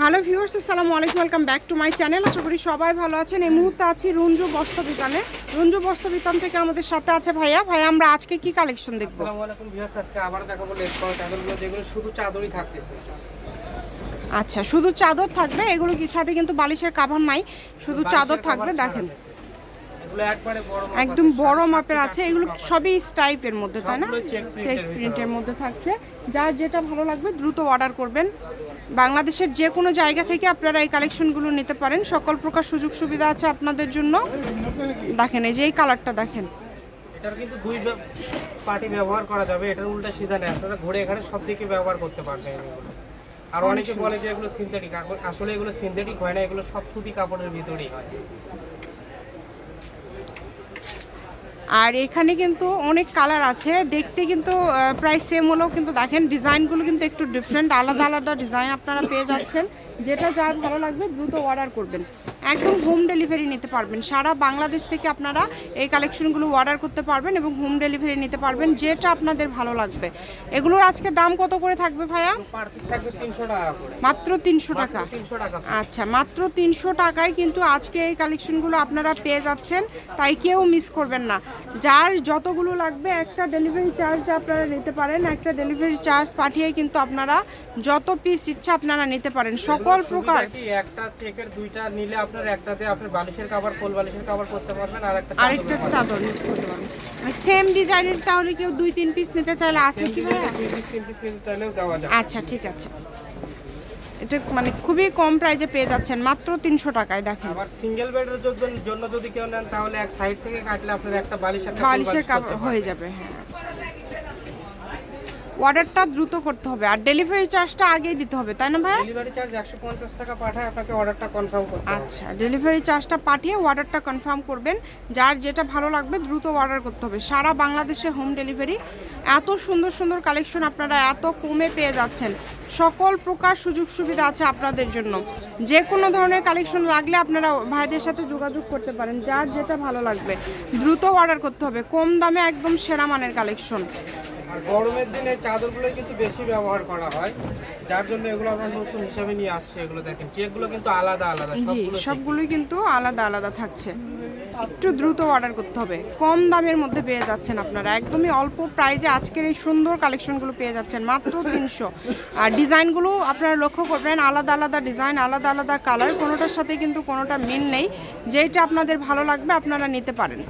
Hello viewers আসসালামু আলাইকুম welcome back to my channel. আশা করি সবাই ভালো আছেন। এই মুহূর্তে আছি রঞ্জু বস্ত্র বিতানে। রঞ্জু বস্ত্র বিতান থেকে আমাদের সাথে আছে ভাইয়া। ভাইয়া আমরা আজকে কি কালেকশন দেখব? আসসালামু আলাইকুম ভিউয়ার্স আজকে আবার দেখাবো লেস করা চাদরগুলো যেগুলো শুধু চাদরই থাকতেছে। আচ্ছা শুধু চাদর থাকবে এগুলো কি সাথে কিন্তু বালিশের কাভার নাই শুধু চাদর থাকবে দেখেন এগুলো একবারে বড় মাপ একদম বড় মাপের আছে এগুলো। সবই স্টাইপের মধ্যে তাই না? চেক প্রিন্টের মধ্যে থাকছে। যার যেটা ভালো লাগবে দ্রুত অর্ডার করবেন। বাংলাদেশের যে কোনো জায়গা থেকে আপনারা এই কালেকশনগুলো নিতে পারেন। সকল প্রকার সুযোগ সুবিধা আছে আপনাদের জন্য। দেখেন এই যে এই কালারটা দেখেন। এটার কিন্তু দুই পার্টি ব্যবহার করা যাবে। এটার উল্টা সিধা নেই। আপনারা ঘুরে এখানে সব দিকে ব্যবহার করতে পারবেন এগুলো। আর অনেকে বলে যে এগুলো সিনথেটিক আসলে এগুলো সিনথেটিক হয় না। এগুলো সব সুতি কাপড়ের ভিতরেই হয়। আর এখানে কিন্তু অনেক কালার আছে। দেখতে কিন্তু প্রায় সেম হলেও কিন্তু দেখেন, ডিজাইনগুলো কিন্তু একটু ডিফারেন্ট আলাদা আলাদা ডিজাইন আপনারা পেয়ে যাচ্ছেন। যেটা যার ভালো লাগবে দ্রুত অর্ডার করবেন। একদম হোম ডেলিভারি নিতে পারবেন। সারা বাংলাদেশ থেকে আপনারা এই কালেকশনগুলো অর্ডার করতে পারবেন এবং হোম ডেলিভারি নিতে পারবেন যেটা আপনাদের ভালো লাগবে। এগুলোর আজকে দাম কত করে থাকবে ভাইয়া? মাত্র তিনশো টাকা। আচ্ছা মাত্র তিনশো টাকায় কিন্তু আজকে এই কালেকশনগুলো আপনারা পেয়ে যাচ্ছেন তাই কেউ মিস করবেন না। যার যতগুলো লাগবে একটা ডেলিভারি চার্জ আপনারা নিতে পারেন একটা ডেলিভারি চার্জ পাঠিয়ে কিন্তু আপনারা যত পিস ইচ্ছা আপনারা নিতে পারেন। সকল প্রকার একটা চেকের দুইটা নিলে আপনার একটাতে আপনার বালিশের কাভার কোল বালিশের কাভার করতে পারবেন আর একটা আরেকটা চাদর নিতে করতে পারেন সেম ডিজাইনের তাহলে কেউ দুই তিন পিস নিতে চাইলে আছে কি পিস তিন পিস নিতে চাইলেও দেওয়া যায় আচ্ছা ঠিক আছে। এটা মানে খুবই কম প্রাইজে পেয়ে যাচ্ছেন মাত্র তিনশো টাকায় দেখেন। আবার সিঙ্গেল বেডের জন্য- যদি কেউ নেন তাহলে এক সাইড থেকে কাটলে আপনার একটা বালিশ বালিশের বালিশ কাপড় হয়ে যাবে হ্যাঁ। অর্ডারটা দ্রুত করতে হবে। আর ডেলিভারি চার্জটা আগেই দিতে হবে তাই না ভাইয়া? ডেলিভারি চার্জ একশো পঞ্চাশ টাকা পাঠায় আপনাকে অর্ডারটা কনফার্ম করতে হবে। আচ্ছা ডেলিভারি চার্জটা পাঠিয়ে অর্ডারটা কনফার্ম করবেন। যার যেটা ভালো লাগবে দ্রুত অর্ডার করতে হবে। সারা বাংলাদেশে হোম ডেলিভারি এত সুন্দর সুন্দর কালেকশন আপনারা এত কমে পেয়ে যাচ্ছেন। সকল প্রকার সুযোগ সুবিধা আছে আপনাদের জন্য। যে কোনো ধরনের কালেকশন লাগলে আপনারা ভাইদের সাথে যোগাযোগ করতে পারেন যার যেটা ভালো লাগবে। দ্রুত অর্ডার করতে হবে। কম দামে একদম সেরা মানের কালেকশন আর গরমের দিনে চাদরগুলো কিন্তু বেশি ব্যবহার করা হয়। যার জন্য এগুলো আমরা নতুন হিসাবে নিয়ে আসছি এগুলো দেখেন। চেকগুলো কিন্তু আলাদা আলাদা জি সবগুলো সবগুলোই কিন্তু আলাদা আলাদা থাকছে। একটু দ্রুত অর্ডার করতে হবে। কম দামের মধ্যে পেয়ে যাচ্ছেন আপনারা। একদমই অল্প প্রাইজে আজকের এই সুন্দর কালেকশনগুলো পেয়ে যাচ্ছেন মাত্র তিনশো। আর ডিজাইনগুলো আপনারা লক্ষ্য করবেন আলাদা আলাদা ডিজাইন আলাদা আলাদা কালার কোনোটার সাথে কিন্তু কোনোটা মিল নেই। যেটা আপনাদের ভালো লাগবে আপনারা নিতে পারেন।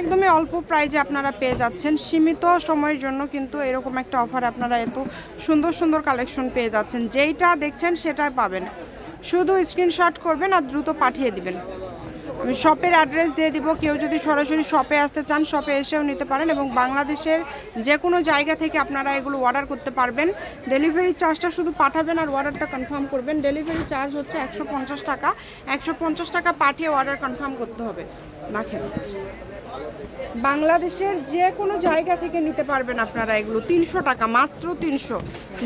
একদমই অল্প প্রাইজে আপনারা পেয়ে যাচ্ছেন। সীমিত সময়ের জন্য কিন্তু এরকম একটা অফার আপনারা এত সুন্দর সুন্দর কালেকশন পেয়ে যাচ্ছেন। যেইটা দেখছেন সেটাই পাবেন। শুধু স্ক্রিনশট করবেন আর দ্রুত পাঠিয়ে দিবেন। আমি শপের অ্যাড্রেস দিয়ে দিব। কেউ যদি সরাসরি শপে আসতে চান শপে এসেও নিতে পারেন এবং বাংলাদেশের যে কোনো জায়গা থেকে আপনারা এগুলো অর্ডার করতে পারবেন। ডেলিভারি চার্জটা শুধু পাঠাবেন আর অর্ডারটা কনফার্ম করবেন। ডেলিভারি চার্জ হচ্ছে একশো পঞ্চাশ টাকা। একশো পঞ্চাশ টাকা পাঠিয়ে অর্ডার কনফার্ম করতে হবে। দেখেন বাংলাদেশের যে কোনো জায়গা থেকে নিতে পারবেন আপনারা এগুলো। তিনশো টাকা, মাত্র তিনশো।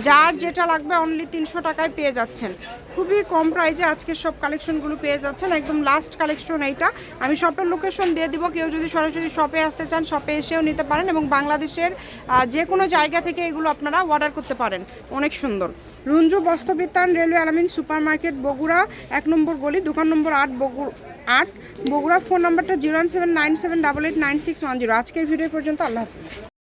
যার যেটা লাগবে অনলি তিনশো টাকায় পেয়ে যাচ্ছেন। খুবই কম প্রাইজে আজকের সব কালেকশনগুলো পেয়ে যাচ্ছেন। একদম লাস্ট কালেকশন এইটা। আমি শপের লোকেশন দিয়ে দিব। কেউ যদি সরাসরি শপে আসতে চান শপে এসেও নিতে পারেন এবং বাংলাদেশের যে কোনো জায়গা থেকে এগুলো আপনারা অর্ডার করতে পারেন। অনেক সুন্দর। Ranju Bastrabitan railway Alamin super market Bogura, এক নম্বর গলি, দোকান নম্বর আট বগুড়া। আট, বগুড়া ফোন নাম্বারটা zero one seven nine seven double eight nine six one zero. আজকের ভিডিও পর্যন্ত, আল্লাহ হাফিজ।